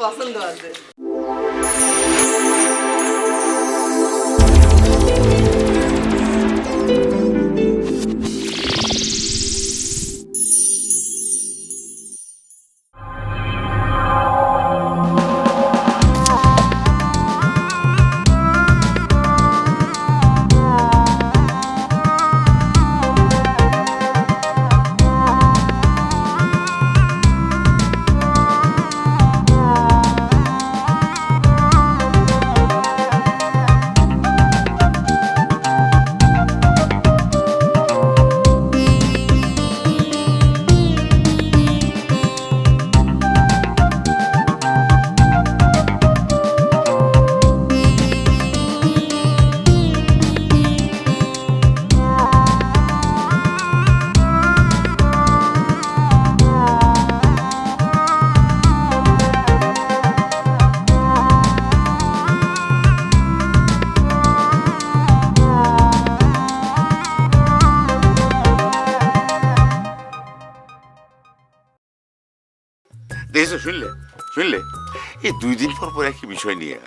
পছন্দ আছে দেখেছ শুনলে? শুনলে? এই দুই দিন পর পর একই বিষয় নিয়ে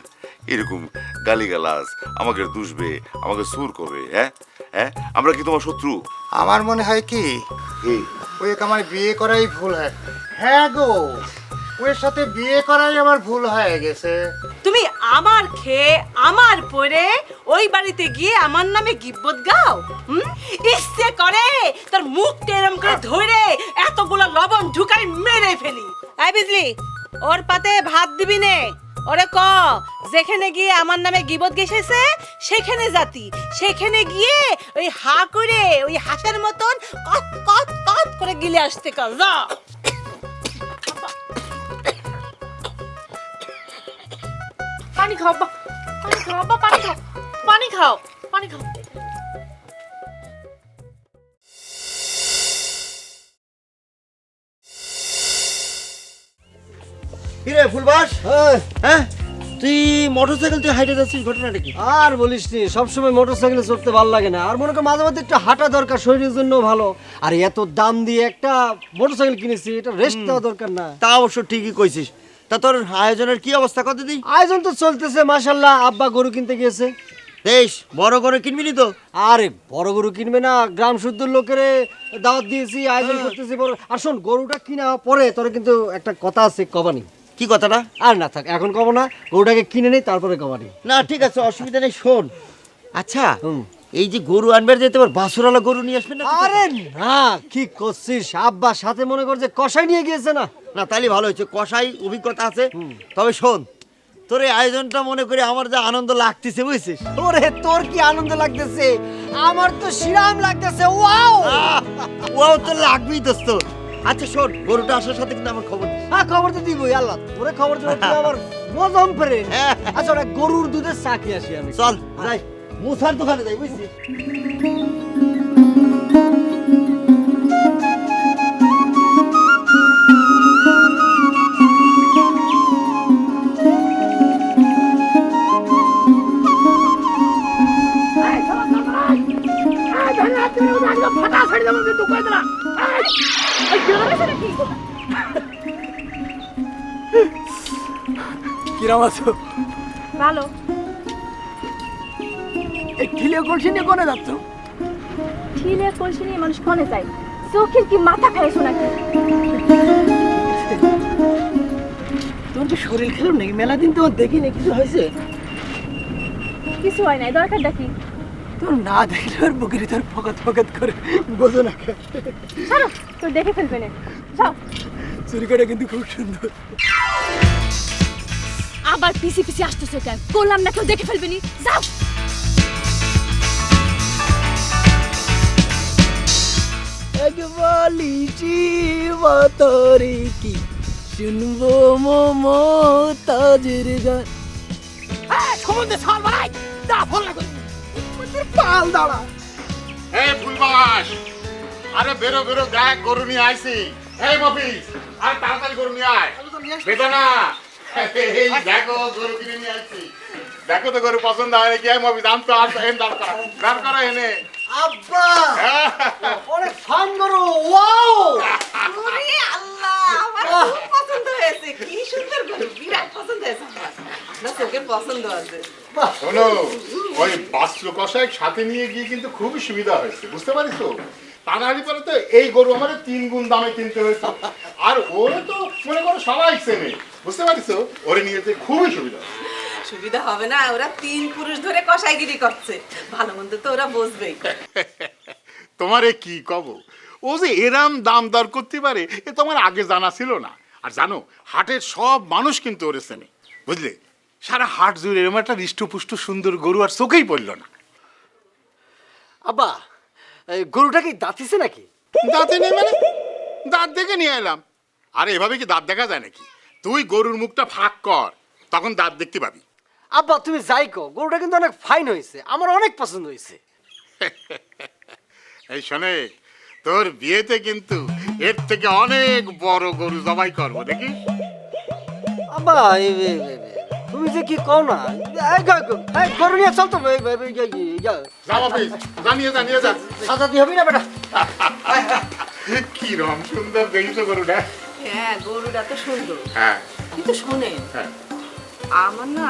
এরকম গালিগালাজ আমাকে দুষবে আমাকে সুর করবে হ্যাঁ? হ্যাঁ? আমরা কি তোমার শত্রু? আমার মনে হয় কি? ওই আমার বিয়ে করাই ভুল হয়। হ্যাঁ গো ওর সাথে বিয়ে করাই আমার ভুল হয়ে গেছে। তুমি আমার খেয়ে আমার পরে ওই বাড়িতে গিয়ে আমার নামে গিব্বত গাও? হুম? ইচ্ছে করে তোর মুখ এরম করে ধরে এতগুলো লবণ ঢুকাই মেরে ফেলি। আই বুঝলি ওর পাতে ভাত দিবি নে। ওরে ক, যেখানে গিয়ে আমার নামে গিবত গেছেছে সেখানে জাতি সেখানে গিয়ে ওই হা করে, ওই হাঁসের মতন কত কত কত করে গিলে আসতে কর যা পানি খাও পানি খাও পানি খাও পানি খাও পানি খাও। কিরে ফুলবাস? হ্যাঁ? তুই মোটরসাইকেল তুই হাইটে যাচ্ছিস ঘটনাটা কি? আর বলিস নি সবসময় মোটরসাইকেলে চড়তে ভালো লাগে না। আর মনে কর মাঝে মাঝে একটু হাঁটা দরকার শরীরের জন্য ভালো। আর এত দাম দিয়ে একটা মোটরসাইকেল কিনেছি এটা রেস্ট দেওয়া দরকার না। তা অবশ্য ঠিকই কইছিস। তা তোর আয়োজনের কি অবস্থা কত দিই আয়োজন তো চলতেছে মাশাল্লাহ আব্বা গরু কিনতে গিয়েছে। বেশ বড় গরু কিনবি তো? আরে বড় গরু কিনবে না গ্রাম শুদ্ধ লোকেরে দাওয়াত দিয়েছি আয়োজন করতেছি বড়। আর শোন গরুটা কিনা পরে তোর কিন্তু একটা কথা আছে কবানি। কি কথাটা? আর না থাক এখন কব না গরুটাকে কিনে নেই তারপরে কবানি না ঠিক আছে অসুবিধা নেই শোন। আচ্ছা। এই যে গরু আনবার যেতে পার বাসুরালা গরু নিয়ে আসবে না? আরে না কি করছিস? আব্বা সাথে মনে কর যে কষাই নিয়ে গিয়েছে না? না তাহলে ভালো হয়েছে কষাই অভিজ্ঞতা আছে। তবে শোন তোর এই আয়োজনটা মনে করি আমার যে আনন্দ লাগতেছে বুঝছিস? ওরে তোর কি আনন্দ লাগতেছে? আমার তো শিরাম লাগতেছে ওয়াও! আহ, ও তো লাগবেই দোস্ত। আচ্ছা শোন গরুটা আসার সাথে কিন্তু আমার খবর দিস। হ্যাঁ খবর তো দিবই আল্লাহ। তোরে খবর দিলে তুই আমার মজম ফেরে হ্যাঁ। আচ্ছা ওটা গরুর দুধের চা খেয়ে আসি আমি। চল যাই। মুসার দোকানে যাই বুঝছিস? কিরম আছো ভালো। এই ঠিলে কলসি নিয়ে কোনে যাচ্ছ? ঠিলে কলসি নিয়ে মানুষ কনে যায়? চোখের কি মাথা খাইছো নাকি? তোমার তো শরীর খেলাম নাকি? মেলা দিন তোমার দেখি না কিছু হয়েছে? কিছু হয় নাই দরকার কি? তোর না দেখলে ওর বুকের তোর ফকাত ফকাত করে বোঝো না? ছাড়ো তোর দেখে ফেলবে না। যাও। চুরিকাটা কিন্তু খুব সুন্দর। আবার পিছি পিছি আসতেছে কেন করলাম না কেউ দেখে ফেলবে নি। যাও। এক বলিছি মতরে কি শুনব মোমো তাজের গান? সমুদ্রে সাল বাড়াই দা ফল না পাল দাঁড়া। এই ফুলবাস আরে বেরো বেরো দেখ গরু নিয়ে আইছি। এই মফিস আরে তাড়াতাড়ি গরু নিয়ে আয়। বেদনা। এই দেখো গরু কিনে নিয়ে আইছি। দেখো তো গরু পছন্দ হয় নাকি? আম তো আর এনে আব্বা! অনেক ফান গরু ওয়াও! ওরে আল্লাহ আমার খুব পছন্দ পছন্দ হয়েছে। কি সুন্দর গরু বিরাট পছন্দ হয়েছে। আপনার চোখের পছন্দ আছে। শোনো ওই বাস্ত্র কষায় সাথে নিয়ে গিয়ে কিন্তু খুবই সুবিধা হয়েছে বুঝতে পারিস তো? তা নাহলে পরে তো এই গরু আমার তিন গুণ দামে কিনতে হয়েছে। আর ওরে তো মনে করো সবাই চেনে বুঝতে পারিস তো? ওরে নিয়ে যেতে খুবই সুবিধা সুবিধা হবে না ওরা তিন পুরুষ ধরে কষাইগিরি করছে। ভালো মন্দ তো ওরা বুঝবেই। তোমারে কি কব? ও যে এরাম দাম দর করতে পারে এ তোমার আগে জানা ছিল না। আর জানো হাটের সব মানুষ কিন্তু ওরে চেনে বুঝলে? সারা হাট জুড়ে এরকম একটা হৃষ্টপুষ্ট সুন্দর গরু আর চোখেই পড়ল না। আব্বা গরুটা কি দাঁতিছে নাকি? দাঁতে নেই মানে? দাঁত দেখে নিয়ে এলাম। আরে এভাবে কি দাঁত দেখা যায় নাকি? তুই গরুর মুখটা ফাঁক কর তখন দাঁত দেখতে পাবি। আব্বা তুমি যাই কো গরুটা কিন্তু অনেক ফাইন হয়েছে আমার অনেক পছন্দ হয়েছে। এই শোনে তোর বিয়েতে কিন্তু এর থেকে অনেক বড় গরু জবাই করব দেখি। আব্বা তুমি যে কি কও না? গরু নিয়ে চল তো এই- এই- এই- এই- এই- এই- অফিস। জানিয়ে জানিয়ে যা হবে না বেটা? কি রম সুন্দর দেখছ গরুটা। হ্যাঁ গরুটা তো সুন্দর। হ্যাঁ। কিন্তু শোনেন হ্যাঁ। আমার না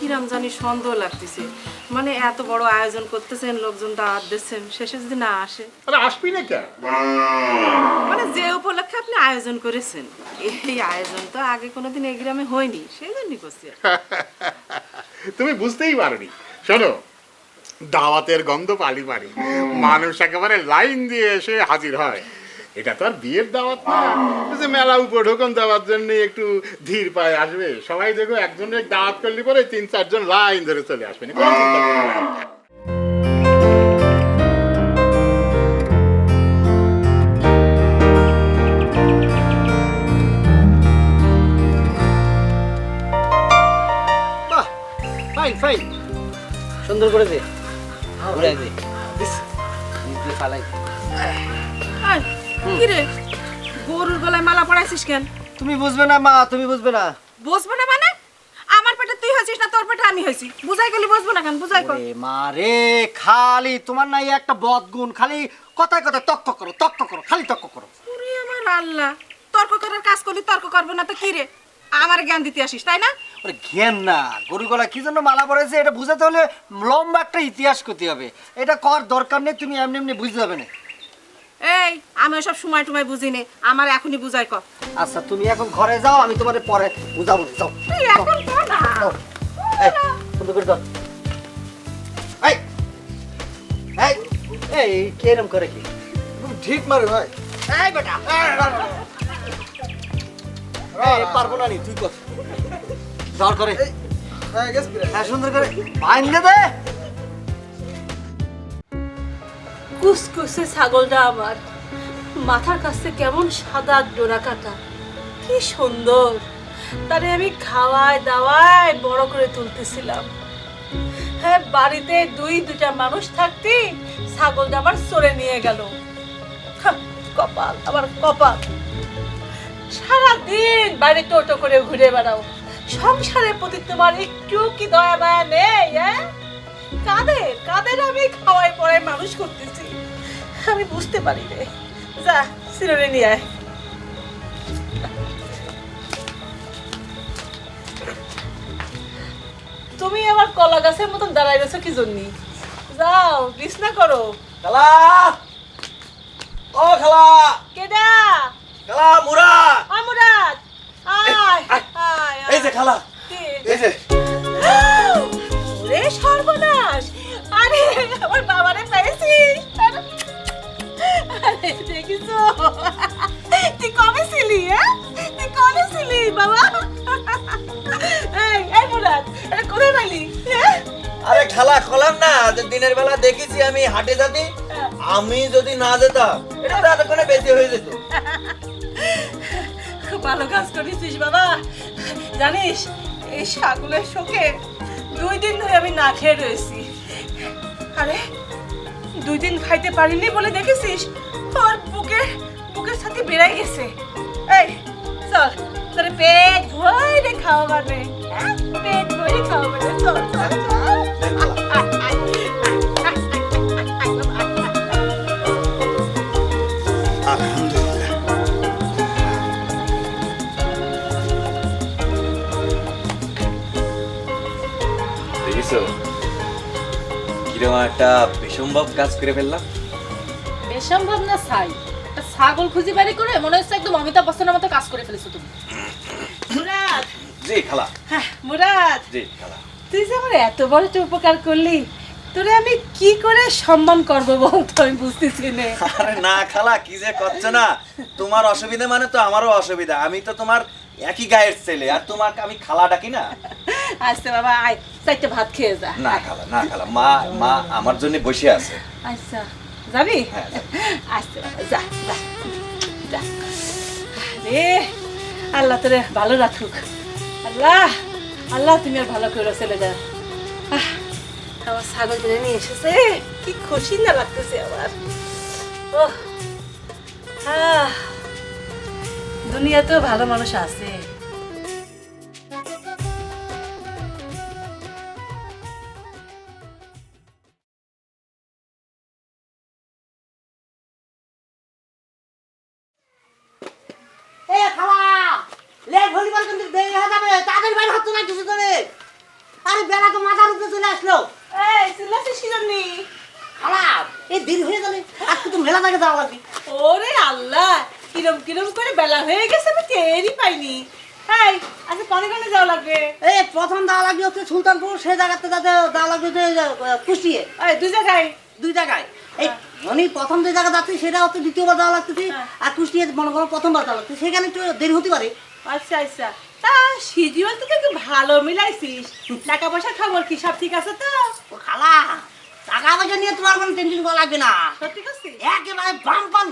কিরাম জানি সন্দেহ লাগতেছে। মানে এত বড় আয়োজন করতেছেন লোকজন দাওয়াত দিচ্ছেন শেষে যদি না আসে। আরে আসবি না কেন? মানে যে উপলক্ষে আপনি আয়োজন করেছেন। এই আয়োজন তো আগে কোনোদিন এই গ্রামে হয়নি, সেই জন্যই করছি তুমি বুঝতেই পারোনি। শোনো, দাওয়াতের গন্ধ পালি পারি মানুষ একেবারে লাইন দিয়ে এসে হাজির হয়। এটা তো আর বিয়ের দাওয়াত না। যে মেলা উপর ঢোকন দেওয়ার জন্য একটু ধীর পায়ে আসবে। সবাই দেখো একজনের দাওয়াত করলে পরে তিন চারজন লাইন ধরে চলে আসবে। সুন্দর করে দে। কি রে? গরুর গলায় মালা পড়াইছিস কেন? তুমি বুঝবে না মা তুমি বুঝবে না। বসবো না মানে? আমার পেটে তুই হয়েছিস না তোর পেটে আমি হয়েছি বুঝাই গেলি বসবো না কেন? বুঝাই কর। মা রে খালি তোমার নাই একটা বদগুণ খালি কথায় কথায় তক্ক করো তক্ক করো খালি তক্ক করো। আমার আল্লাহ তর্ক করার কাজ করলি তর্ক করব না তো কি রে? আমার জ্ঞান দিতে আসিস তাই না? ওরে ঘেন না গরু গলা কি জন্য মালা পড়েছে এটা বুঝাতে হলে লম্বা একটা ইতিহাস করতে হবে। এটা কর দরকার নেই তুমি এমনি এমনি বুঝতে যাবে না। এই আমি ওসব সময় টুমায় বুঝি নে আমার এখনই বুঝাই কর। আচ্ছা তুমি এখন ঘরে যাও আমি তোমার পরে বুঝাবো। যাও তুই এখন না। এই, সুন্দর করে দাও। এই এই এই কেরম করে কি? ঠিক মারে ভাই। এই বেটা এই। পারব না নি তুই কর। জল করে। হ্যাঁ হ্যাঁ সুন্দর করে। বাইন্ধে দে কুসকুসে ছাগলটা আমার। মাথার কাছে কেমন সাদা ডোরা কাটা কি সুন্দর। তারে আমি খাওয়ায় দাওয়ায় বড় করে তুলতেছিলাম। হ্যাঁ বাড়িতে দুই দুটা মানুষ থাকতে ছাগলটা আবার সরে নিয়ে গেল। কপাল আমার কপাল। সারাদিন বাইরে টোটো করে ঘুরে বেড়াও। সংসারের প্রতি তোমার একটু কি দয়া মায়া নেই হ্যাঁ? কাদের কাদের আমি খাওয়াই পড়াই মানুষ করতেছি। আমি বুঝতে পারি রে যা সিরনে নিয়ে আয়। তুমি আমার কলা গাছের মতন দাঁড়াই রয়েছো কি জন্য? যাও বিছনা করো। খালা! ও খালা! কেডা? খালা মুরা আয় মুরাদ! আয় আয়। এই যে খালা। এই যে। ওরে সর্বনাশ! আরে আমার বাবারে পেয়েছিস আরে দেখিছো? তুই কবে ছিলি হ্যাঁ তুই কবে ছিলি বাবা? এই এই মুরাদ এটা কোথায় পাইলি আরে খালা খলাম না দিনের বেলা দেখেছি আমি হাটে যাতে আমি যদি না যেতাম, এটা তো এতক্ষণে বেশি হয়ে যেত। খুব ভালো কাজ করেছিস বাবা। জানিস, এই ছাগলের শোকে দুই দিন ধরে আমি না খেয়ে রয়েছি। আরে, দুই দিন খাইতে পারিনি বলে দেখেছিস? ওর বুকে, বুকের সাথে বেড়াই গেছে। এই, চল, তোর পেট ভরে খাওয়া মানে? পেট ভরে খাওয়া মানে চল চল চল। কীরকম একটা বিসম্ভব কাজ করে ফেললাম। বেসম্ভব না ছাই? একটা ছাগল খুঁজি বাড়ি করে মনে হচ্ছে একদম অমিতাভ বচ্চনের মতো কাজ করে ফেলেছো তুমি। মুরাদ! জি খালা। হ্যাঁ, মুরাদ! জি খালা। তুই যে আমার এত বড় একটা উপকার করলি তোরে আমি কি করে সম্মান করব বলতো আমি বুঝতেছি না। আরে না খালা কি যে করছ না? তোমার অসুবিধা মানে তো আমারও অসুবিধা। আমি তো তোমার একই গায়ের ছেলে আর তোমাকে আমি খালা ডাকি না? আচ্ছা বাবা আয় চাইতে ভাত খেয়ে যা। না খালা না খালা মা মা আমার জন্য বসে আছে। আচ্ছা যাবি? হ্যাঁ, যাব। আচ্ছা বাবা যা যা যা। রে আল্লাহ তোরে ভালো রাখুক। আল্লাহ আল্লাহ তুমি আর ভালো করে ছেলে যা আহ, আমার ছাগল কিনে নিয়ে এসেছে। কি খুশি না লাগতেছে আমার। ও দুনিয়াতেও ভালো মানুষ আছে। কিরম কিরম করে বেলা হয়ে গেছে আমি টেরই পাইনি। হাই আচ্ছা কনে কনে যাওয়া লাগবে? এই প্রথম যাওয়া লাগবে হচ্ছে সুলতানপুর সেই জায়গাতে যাতে যাওয়া লাগবে যে কুষ্টিয়ে। ওই দুই জায়গায়? দুই জায়গায়। এই মানে প্রথম যে জায়গা যাচ্ছে সেটা হচ্ছে দ্বিতীয়বার যাওয়া লাগতেছে হ্যাঁ। আর কুষ্টিয়ে মনে করো প্রথমবার যাওয়া লাগছে সেখানে একটু দেরি হতে পারে। আচ্ছা আচ্ছা। তা শিডিউল তো তুই ভালো মিলাইছিস। টাকা পয়সার খবর কি সব ঠিক আছে তো? খালা টাকা পয়সা নিয়ে তোমার কোনো টেনশন করা লাগবে না। সত্যি একেবারে বাম্পান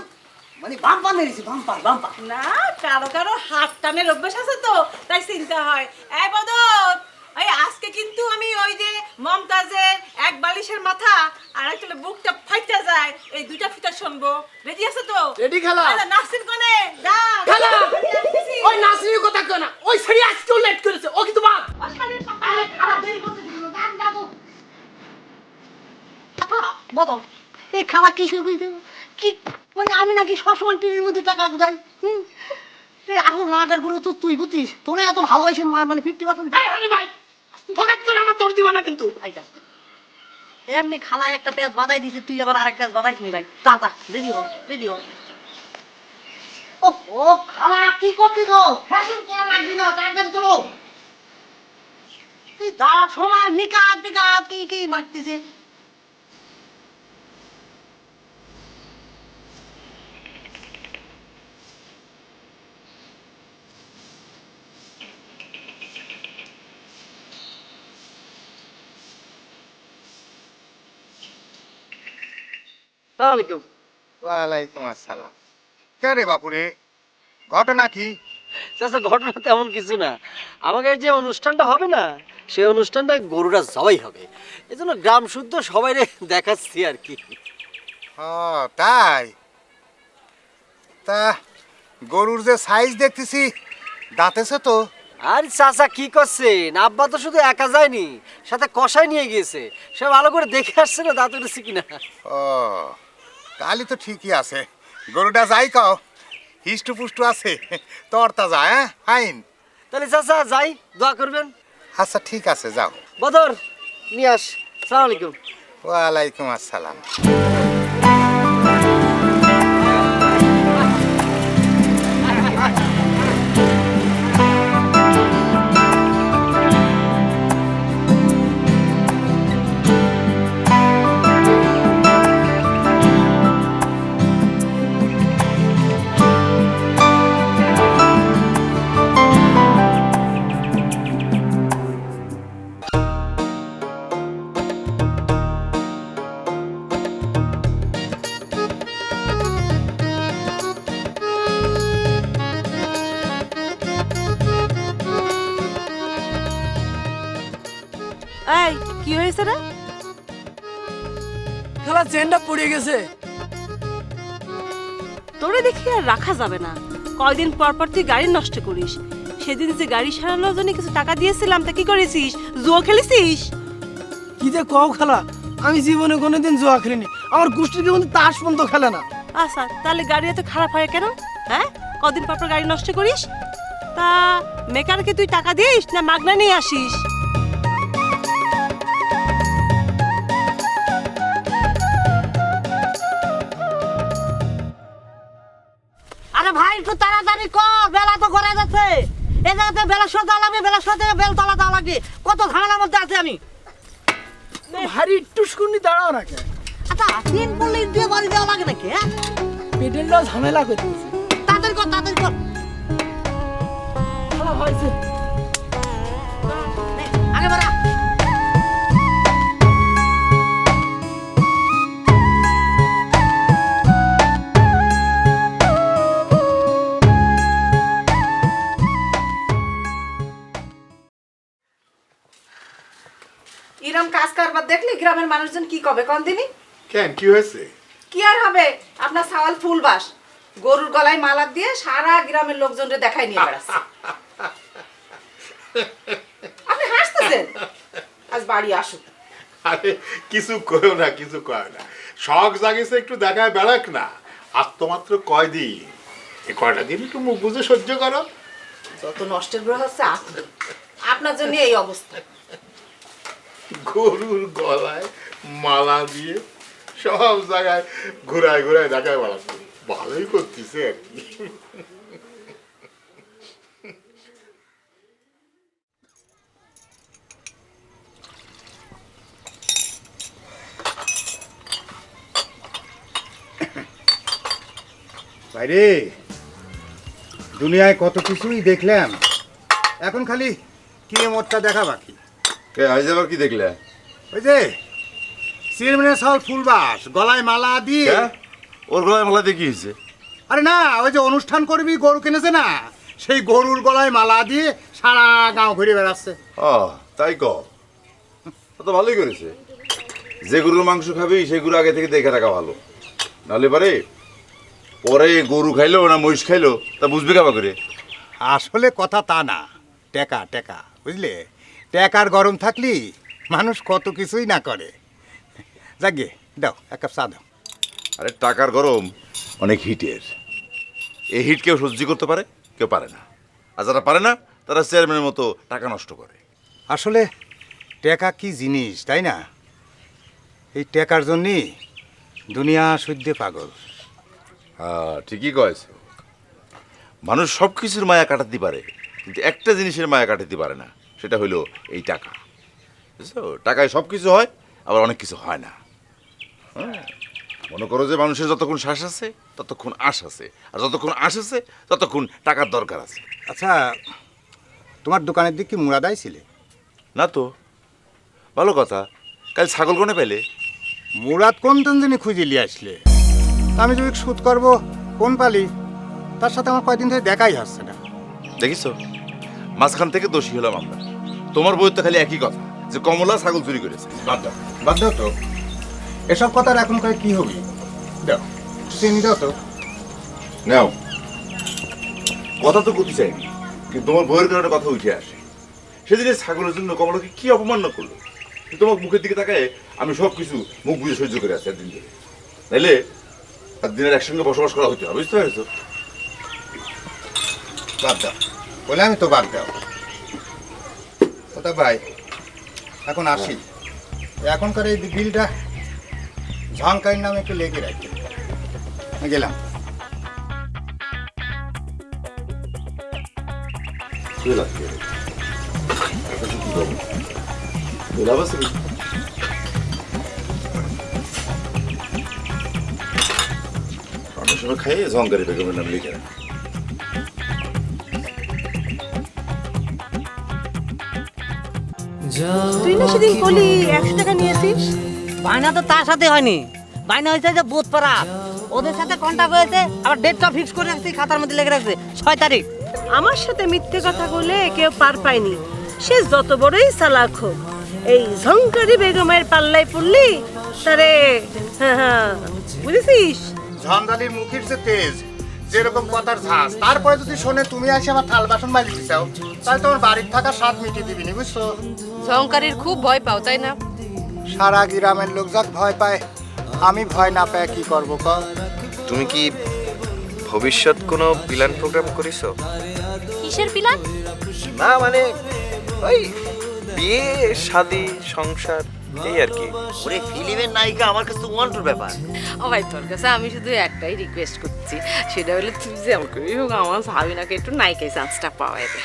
মানে বাম্পান মেরেছি বাম্পার বাম্পার না কারও কারও হাত টানের অভ্যাস আছে তো তাই চিন্তা হয়। এই বদর এই আজকে কিন্তু আমি ওই যে মমতাজের এক বালিশের মাথা আর একটা বুকটা ফাইটা যায় এই দুইটা ফিতা শুনব। রেডি আছে তো? রেডি খেলা? আচ্ছা, নাসির কোনে? যা। খেলা! ওই নাসির কথা কেউ না ওই ছেড়ে আজকেও লেট করেছে ও কিন্তু বাদ আরে খারাপ দেরি করতে দিল গান গাবো বদল এই খাওয়া কি? শুরু কি মানে আমি নাকি সবসময় টিভির মধ্যে টাকা হুম? এখন তো তুই বুঝিস তোরা এত মানে ফিফটি পার্সেন্ট ভাই আমার তোর দিব না কিন্তু। এমনি খালায় একটা পেঁয়াজ বাদাই দিছে তুই আবার আরেক পেঁয়াজ বাদাইস নি ভাই। তা তা রেডি হো রেডি হো। ও ও খালা কি করছিস গো? ফ্যাশন করা লাগবি না তাড়াতাড়ি চলো তুই যা সময় নিকাত নিকাত কি কি মারতেছে? সালামালাইকুম ওয়ালাইকুম আসসালাম। কে রে বাপুরে? ঘটনা কি? চাচা ঘটনা তেমন কিছু না। যে অনুষ্ঠানটা হবে না সেই অনুষ্ঠানটা গরুরা জবাই হবে। গ্রাম শুদ্ধ সবাই দেখাচ্ছি আর কি। তাই? তা গরুর যে সাইজ দেখতেছি দাঁতেছে তো। আর চাচা কি করছেন? আব্বা তো শুধু একা যায়নি সাথে কষাই নিয়ে গিয়েছে। সে ভালো করে দেখে আসছে না দাঁত উঠেছে কিনা। ও তাহলে তো ঠিকই আছে। গরুটা যাই কও হিষ্টু পুষ্টু আছে তরতা যা হ্যাঁ? ফাইন তাহলে চাচা যাই দোয়া করবেন। আচ্ছা ঠিক আছে যাও। বদর নিয়ে আস সালাম আলাইকুম। ওয়ালাইকুম আসসালাম। গেছে তোরে দেখি আর রাখা যাবে না। কয়দিন পর পর তুই গাড়ি নষ্ট করিস। সেদিন যে গাড়ি সারানোর জন্য কিছু টাকা দিয়েছিলাম তা কি করেছিস? জুয়ো খেলেছিস? কি যে কও খেলা আমি জীবনে কোনোদিন জুয়া খেলিনি। আমার গোষ্ঠীর কেউ তাস পর্যন্ত খেলে না। আচ্ছা তাহলে গাড়ি এত খারাপ হয় কেন? হ্যাঁ? কদিন পর পর গাড়ি নষ্ট করিস? তা মেকারকে তুই টাকা দিস না মাগনা নিয়ে আসিস? আমাকে বেলা দেওয়া লাগবে বেলা থেকে বেল তলা দেওয়া লাগবে। কত ঝামেলার মধ্যে আছে আমি। ভারী টুসকুনি দাঁড়াও না কেন? আচ্ছা তিন পড়লে দিয়ে বাড়ি দেওয়া লাগে নাকি হ্যাঁ? পেটের না ঝামেলা করতেছে তাদের কর তাড়াতাড়ি কর। ভালো হয়েছে। আগে বাড়া। ইরম কাজ কারবার দেখলি গ্রামের মানুষজন কি কবে কোন দিনই? কেন কি হয়েছে? কি আর হবে? আপনার সাওয়াল ফুলবাস গরুর গলায় মালা দিয়ে সারা গ্রামের লোকজনকে দেখাই নিয়ে বেড়াচ্ছে। আপনি হাসতেছেন? আজ বাড়ি আসুক। আরে কিছু কয়ও না কিছু কয় না। শখ জাগিছে একটু দেখায় বেড়াক না। আর তো মাত্র কয়দিন? এই কয়টা দিন একটু মুখ বুঝে সহ্য করো। যত নষ্টের গ্রহ হচ্ছে আপনার জন্য এই অবস্থা। গরুর গলায় মালা দিয়ে সব জায়গায় ঘুরায় ঘুরায় দেখায় বেড়াচ্ছে ভালোই করতেছে আর বাইরে। দুনিয়ায় কত কিছুই দেখলাম। এখন খালি কি মতটা দেখা বাকি। কে আজ আবার কি দেখলে? ওই যে চেয়ারম্যানের সব ফুলবাস গলায় মালা দিয়ে? ওর গলায় মালা দিয়ে কি হয়েছে? আরে না ওই যে অনুষ্ঠান করবি গরু কিনেছে না সেই গরুর গলায় মালা দিয়ে সারা গাঁও ঘুরে বেড়াচ্ছে। ও তাই ক তো ভালোই করেছে। যে গরুর মাংস খাবি সেই গরু আগে থেকে দেখে রাখা ভালো। নাহলে পারে পরে গরু খাইলো না মহিষ খাইলো তা বুঝবে কাবা করে? আসলে কথা তা না। টেকা টেকা বুঝলে? টেকার গরম থাকলি মানুষ কত কিছুই না করে। যাকে দাও এক কাপ চা দাও। আরে টাকার গরম অনেক হিটের। এই হিট কেউ সহ্য করতে পারে? কেউ পারে না। আর যারা পারে না তারা চেয়ারম্যানের মতো টাকা নষ্ট করে। আসলে টেকা কি জিনিস তাই না? এই টেকার জন্যই দুনিয়া সূর্যে পাগল। হ্যাঁ ঠিকই কয়েছে। মানুষ সব কিছুর মায়া কাটাতে পারে কিন্তু একটা জিনিসের মায়া কাটাতে পারে না। সেটা হলো এই টাকা। বুঝছ? টাকায় সব কিছু হয় আবার অনেক কিছু হয় না। হ্যাঁ? মনে করো যে মানুষের যতক্ষণ শ্বাস আছে ততক্ষণ আশ আছে। আর যতক্ষণ আশ আছে ততক্ষণ টাকার দরকার আছে। আচ্ছা তোমার দোকানের দিক কি মুরাদাই ছিলে? না তো। ভালো কথা। কাল ছাগল কোনে পেলে? মুরাদ কোন তঞ্জনি খুঁজে নিয়ে আসলে? আমি যদি শুট করব কোন পালি? তার সাথে আমার কয়দিন ধরে দেখাই হচ্ছে না। দেখিস মাঝখান থেকে দোষী হলাম আমরা। তোমার বইয়ের তো খালি একই কথা যে কমলা ছাগল চুরি করেছে। বাদ দাও। বাদ দাও তো। এসব কথার এখন করে কি হবে? দাও। চিনি দাও তো। নাও। কথা তো করতে চাইনি কিন্তু তোমার বইয়ের কারণে কথা উঠে আসে। সেদিন ছাগলের জন্য কমলাকে কি অপমান না করল? তোমার মুখের দিকে তাকায় আমি সব কিছু মুখ বুঝে সহ্য করে আছি একদিন ধরে। তাইলে একদিনের একসঙ্গে বসবাস করা হতে হবে বুঝতে পারছ? বাদ দাও। বলে আমি তো বাদ দাও। ওটা ভাই। এখন আসি। এখনকার এই বিলটা ঝঙ্কারির নামে একটু লেগে রাখি। গেলাম। খাইয়ে ঝঙ্কারি বেগমের নাম লিখে রাখ। তুই না সেদিন বলি একশো টাকা নিয়েছিস? বায়না তো তার সাথে হয়নি। বায়না হয়েছে যে বোধ পাড়া। ওদের সাথে কন্ট্যাক্ট হয়েছে আবার ডেটটা ফিক্স করে রাখছি খাতার মধ্যে লেগে রাখছে। ছয় তারিখ। আমার সাথে মিথ্যে কথা বলে কেউ পার পায়নি। সে যত বড়ই চালাক হোক এই ঝংকারি বেগমের পাল্লায় পড়লি তারে হ্যাঁ হ্যাঁ। বুঝেছিস? ঝঞ্ঝালির মুখের যে তেজ যেরকম কথার ঝাঁজ। তারপরে যদি শোনে তুমি আসে আমার থাল বাসন মাজিতে চাও তাহলে তোমার বাড়ির থাকা স্বাদ মিটিয়ে দিবি নি বুঝছ? ঝংকারির খুব ভয় পাও তাই না? সারা গ্রামের লোক যাক ভয় পায় আমি ভয় না পায় কি করব ক তুমি কি ভবিষ্যৎ কোনো প্ল্যান প্রোগ্রাম করিছো? কিসের পিলান না মানে ওই বিয়ে শাদি সংসার। এই আর কি। ওরে ফিল্মের নায়িকা আমার কাছে ওয়ান্টুর ব্যাপার। ও ভাই, তোর কাছে আমি শুধু একটাই রিকোয়েস্ট করছি। সেটা হলো তুই যে আমাকে হোক আমার সাবিনাকে একটু নায়িকায় চান্সটা পাওয়াই দে।